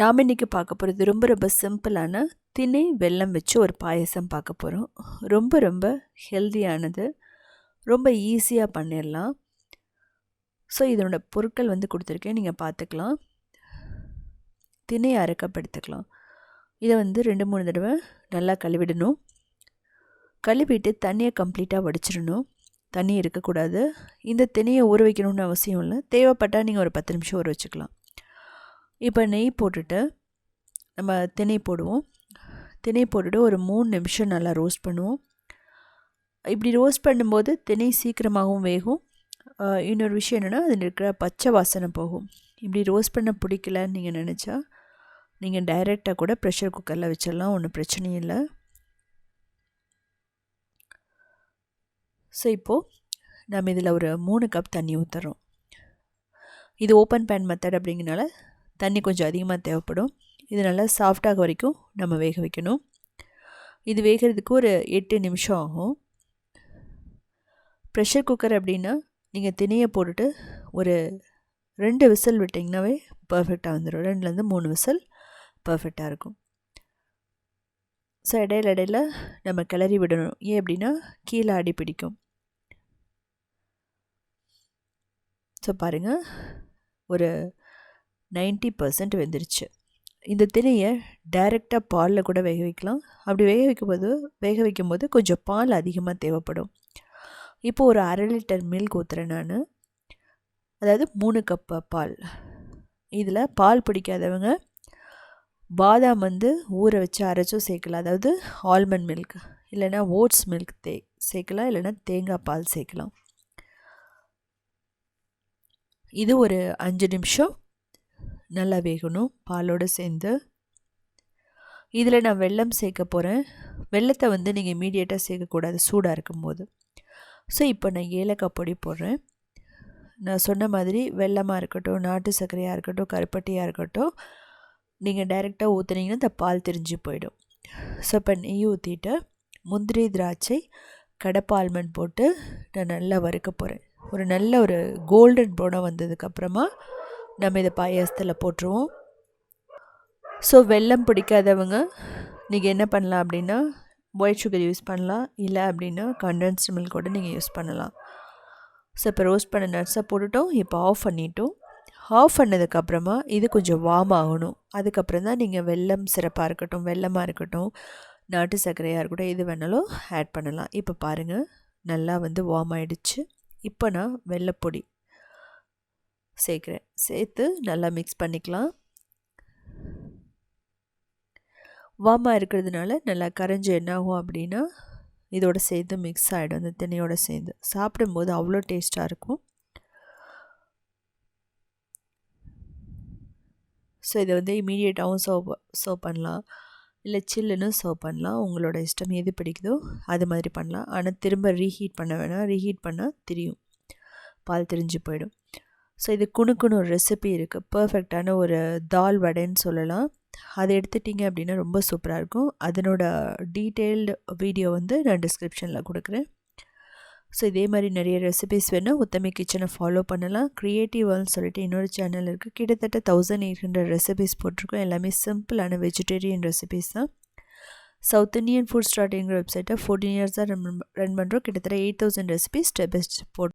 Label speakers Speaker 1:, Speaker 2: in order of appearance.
Speaker 1: நாம் இன்றைக்கி பார்க்க போகிறது ரொம்ப ரொம்ப சிம்பிளான திணை வெல்லம் வச்சு ஒரு பாயசம் பார்க்க போகிறோம் ரொம்ப ரொம்ப ஹெல்தியானது. ரொம்ப ஈஸியாக பண்ணிடலாம் ஸோ இதனோட பொருட்கள் வந்து கொடுத்துருக்கேன். நீங்கள் பார்த்துக்கலாம். தினை அரைக்கப்படுத்திக்கலாம். இதை வந்து ரெண்டு மூணு தடவை நல்லா கழுவிடணும். கழுவிட்டு தண்ணியை கம்ப்ளீட்டாக வடிச்சிடணும். தண்ணி இருக்கக்கூடாது. இந்த தினையை ஊற வைக்கணும்னு அவசியம் இல்லை. தேவைப்பட்டால் நீங்கள் ஒரு பத்து நிமிஷம் ஊற வச்சுக்கலாம். இப்போ நெய் போட்டுட்டு நம்ம திணை போடுவோம். திணை போட்டுட்டு ஒரு மூணு நிமிஷம் நல்லா ரோஸ்ட் பண்ணுவோம். இப்படி ரோஸ்ட் பண்ணும்போது திணை சீக்கிரமாகவும் வேகும். இன்னொரு விஷயம் என்னென்னா அதில் இருக்கிற பச்சை வாசனை போகும். இப்படி ரோஸ்ட் பண்ண பிடிக்கலன்னு நீங்கள் நினச்சா நீங்கள் டைரெக்டாக கூட ப்ரெஷர் குக்கரில் வச்சிடலாம் ஒன்றும் பிரச்சனையும் இல்லை. ஸோ இப்போது நம்ம இதில் ஒரு மூணு கப் தண்ணி ஊற்றுறோம் இது ஓப்பன் பேன் மெத்தட் அப்படிங்கிறனால தண்ணி கொஞ்சம் அதிகமாக தேவைப்படும். இது நல்லா சாஃப்டாக வரைக்கும் நம்ம வேக வைக்கணும். இது வேகிறதுக்கு ஒரு எட்டு நிமிஷம் ஆகும். ப்ரெஷர் குக்கர் அப்படின்னா நீங்கள் திணையை போட்டுட்டு ஒரு ரெண்டு விசில் விட்டிங்கனாவே பர்ஃபெக்டாக வந்துடும் ரெண்டுலேருந்து மூணு விசில் பர்ஃபெக்டாக இருக்கும். ஸோ இடையில இடையில நம்ம கிளறி விடணும். ஏன் அப்படின்னா கீழே அடி பிடிக்கும். ஸோ பாருங்கள் ஒரு நைன்ட்டி பர்சன்ட் வெந்துருச்சு. இந்த திணையை டைரெக்டாக பாலில் கூட வேக வைக்கலாம். அப்படி வேக வைக்கும்போது வேக வைக்கும்போது கொஞ்சம் பால் அதிகமாக தேவைப்படும். இப்போது ஒரு அரை லிட்டர் மில்க் ஊற்றுறேன் நான். அதாவது மூணு கப்பு பால். இதில் பால் பிடிக்காதவங்க பாதாம் வந்து ஊற வச்சு அரைச்சும் சேர்க்கலாம். அதாவது ஆல்மண்ட் மில்க் இல்லைனா ஓட்ஸ் மில்க் தே சேர்க்கலாம். இல்லைனா தேங்காய் பால் சேர்க்கலாம். இது ஒரு அஞ்சு நிமிஷம். நல்லா வேகணும் பாலோடு சேர்ந்து. இதில் நான் வெல்லம் சேர்க்க போகிறேன் வெள்ளத்தை வந்து நீங்கள் இமீடியட்டாக சேர்க்கக்கூடாது சூடாக இருக்கும்போது. ஸோ இப்போ நான் ஏலக்காய் பொடி போடுறேன். நான் சொன்ன மாதிரி வெள்ளமாக இருக்கட்டும் நாட்டு சர்க்கரையாக இருக்கட்டும் கருப்பட்டியாக இருக்கட்டும் நீங்கள் டைரெக்டாக ஊற்றுனீங்கன்னா இந்த பால் திரிஞ்சு போயிடும். ஸோ இப்போ நெய் ஊற்றிட்டு முந்திரி திராட்சை கடப்பால்மன் போட்டு நான் நல்லா வறுக்க போகிறேன் ஒரு நல்ல ஒரு கோல்டன் ப்ரௌனாக வந்ததுக்கப்புறமா நம்ம இதை பாயாசத்தில் போட்டுருவோம். ஸோ வெல்லம் பிடிக்காதவங்க நீங்கள் என்ன பண்ணலாம் அப்படின்னா ஒயிட் சுகர் யூஸ் பண்ணலாம் இல்லை அப்படின்னா கண்டென்ஸ்டு மில்க் கூட நீங்கள் யூஸ் பண்ணலாம். ஸோ இப்போ ரோஸ்ட் பண்ண நட்ஸை போட்டுட்டோம் இப்போ ஆஃப் பண்ணிட்டோம். ஆஃப் பண்ணதுக்கப்புறமா இது கொஞ்சம் வார்ம் ஆகணும். அதுக்கப்புறம் தான் நீங்கள் வெல்லம் சிறப்பாக இருக்கட்டும் வெள்ளமாக இருக்கட்டும் நாட்டு சர்க்கரையாக இருக்கட்டும் எது வேணாலும் ஆட் பண்ணலாம். இப்போ பாருங்கள் நல்லா வந்து வார்ம் ஆகிடுச்சு இப்போ நான் வெள்ளைப்பொடி சேர்க்குறேன். சேர்த்து நல்லா மிக்ஸ் பண்ணிக்கலாம். வாமாக இருக்கிறதுனால நல்லா கரைஞ்சி என்ன ஆகும் அப்படின்னா இதோட சேர்த்து மிக்ஸ் ஆகிடும் அந்த தினையோட சேர்ந்து. சாப்பிடும்போது அவ்வளோ டேஸ்ட்டாக இருக்கும். ஸோ இதை வந்து இமீடியட்டாகவும் சர்வ் சர்வ் பண்ணலாம். இல்லை சில்லுன்னு சர்வ் பண்ணலாம். உங்களோட இஷ்டம் எது பிடிக்குதோ அது மாதிரி பண்ணலாம். ஆனால் திரும்ப ரீஹீட் பண்ண வேணாம். ரீஹீட் பண்ணால் திரியும். பால் திரிஞ்சு போயிடும். ஸோ இது குணுக்குன்னு ஒரு ரெசிபி இருக்குது பர்ஃபெக்டான ஒரு தால் வடைன்னு சொல்லலாம். அதை எடுத்துட்டிங்க அப்படின்னா ரொம்ப சூப்பராக இருக்கும். அதனோட டீட்டெயில்டு வீடியோ வந்து நான் டிஸ்கிரிப்ஷனில் கொடுக்குறேன். ஸோ இதே மாதிரி நிறைய ரெசிபிஸ் வேணால் உத்தமி கிச்சனை ஃபாலோ பண்ணலாம். க்ரியேட்டிவ்னு சொல்லிட்டு இன்னொரு சேனல் இருக்குது கிட்டத்தட்ட தௌசண்ட் எயிட் ஹண்ட்ரட் ரெசிபிஸ் போட்டிருக்கோம். எல்லாமே சிம்பிளான வெஜிடேரியன் ரெசிபிஸ் தான். சவுத் இந்தியன் ஃபுட் ஸ்டார்டிங்கிற வெப்சைட்டை ஃபோர்டீன் இயர்ஸாக ரன் ரன் பண்ணுறோம் கிட்டத்தட்ட eight thousand recipes step by step போட்டு